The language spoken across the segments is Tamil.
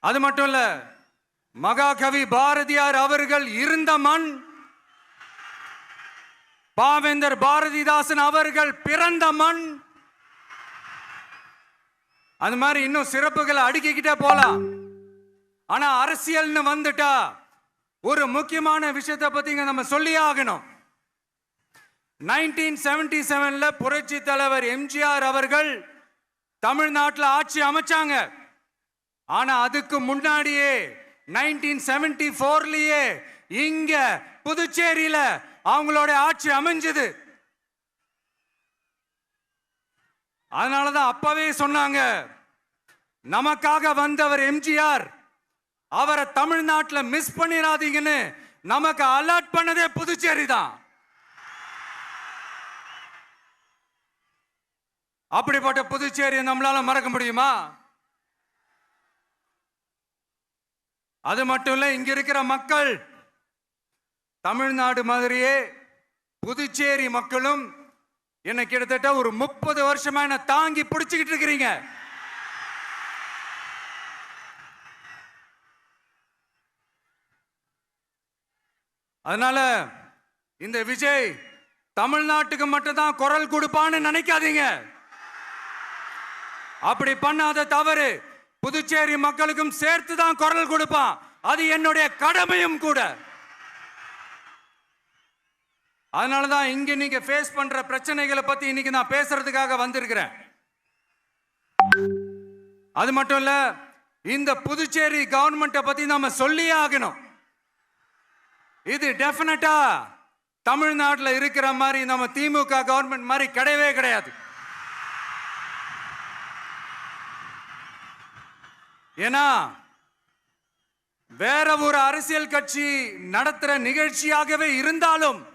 அது மட்டும் இல்ல மகாகவி பாரதியார் அவர்கள் இருந்த மண் பாவேந்தர் பாரதிதாசன் அவர்கள் பிறந்த மண். அது மாதிரி இன்னும் சிறப்புகளை அடுக்கிக்கிட்டே போலாம். ஆனா அரசியல்னு வந்துட்டா ஒரு முக்கியமான விஷயத்தை பத்தி நம்ம சொல்லியே ஆகணும். நைன்டீன் செவன்டி செவன்ல புரட்சி தலைவர் எம்ஜிஆர் அவர்கள் தமிழ்நாட்டில் ஆட்சி அமைச்சாங்க. ஆனா அதுக்கு முன்னாடியே நைன்டீன் செவன்டி ஃபோர்லயே இங்க புதுச்சேரியில அவங்களோட ஆட்சி அமைஞ்சது. அதனாலதான் அப்பவே சொன்னாங்க நமக்காக வந்தவர் எம்ஜிஆர். அவரை தமிழ்நாட்டில் மிஸ் பண்ணிடாதீங்கன்னு நமக்கு அலர்ட் பண்ணதே புதுச்சேரி தான் அப்படிப்பட்ட புதுச்சேரியை நம்மளால மறக்க முடியுமா? அது மட்டும் இல்லை இங்க இருக்கிற மக்கள் தமிழ்நாடு மாதிரியே புதுச்சேரி மக்களும் என்ன கிட்டத்தட்ட ஒரு முப்பது வருஷமா என்ன தாங்கி பிடிச்சுக்கிட்டு இருக்கிறீங்க. அதனால இந்த விஜய் தமிழ்நாட்டுக்கு மட்டும்தான் குரல் கொடுப்பான்னு நினைக்காதீங்க. அப்படி பண்ணாத தவறு. புதுச்சேரி மக்களுக்கும் சேர்த்து தான் குரல் கொடுப்பான். அது என்னுடைய கடமையும் கூட. அதனால தான் இங்க நீங்க ஃபேஸ் பண்ற பிரச்சனைகளை பத்தி இன்னைக்கு நான் பேசுறதுக்காக வந்திருக்கிறேன். அது மட்டும் இல்ல இந்த புதுச்சேரி கவர்மெண்ட்டை பத்தி நாம சொல்லியே ஆகணும். இது டெஃபினட்டா தமிழ்நாட்டில் இருக்கிற மாதிரி நம்ம திமுக கவர்மெண்ட் மாதிரி கிடையவே கிடையாது. ஏன்னா வேற ஒரு அரசியல் கட்சி நடத்துற நிகழ்ச்சியாகவே இருந்தாலும்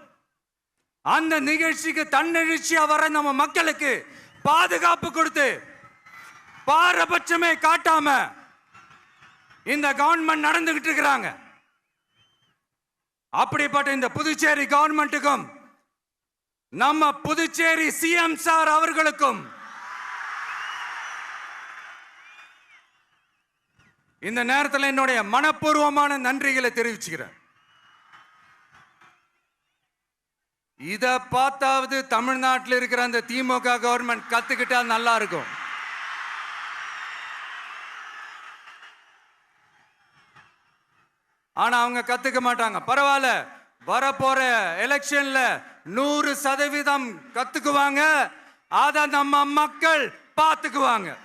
அந்த நிகழ்ச்சிக்கு தன்னெழுச்சியா வர நம்ம மக்களுக்கு பாதுகாப்பு கொடுத்து பாரபட்சமே காட்டாம இந்த கவர்மெண்ட் நடந்துகிட்டு இருக்கிறாங்க. அப்படிப்பட்ட இந்த புதுச்சேரி கவர்மெண்ட்டுக்கும் நம்ம புதுச்சேரி சிஎம் சார் அவர்களுக்கும் இந்த நேரத்தில் என்னுடைய மனப்பூர்வமான நன்றிகளை தெரிவிச்சுக்கிறேன். இதை பார்த்தாவது தமிழ்நாட்டில் இருக்கிற அந்த திமுக கவர்மெண்ட் கத்துக்கிட்டா நல்லா இருக்கும். ஆனா அவங்க கத்துக்க மாட்டாங்க. பரவாயில்ல வரப்போற எலெக்ஷன்ல நூறு சதவீதம் கத்துக்குவாங்க. அதை நம்ம மக்கள் பார்த்துக்குவாங்க.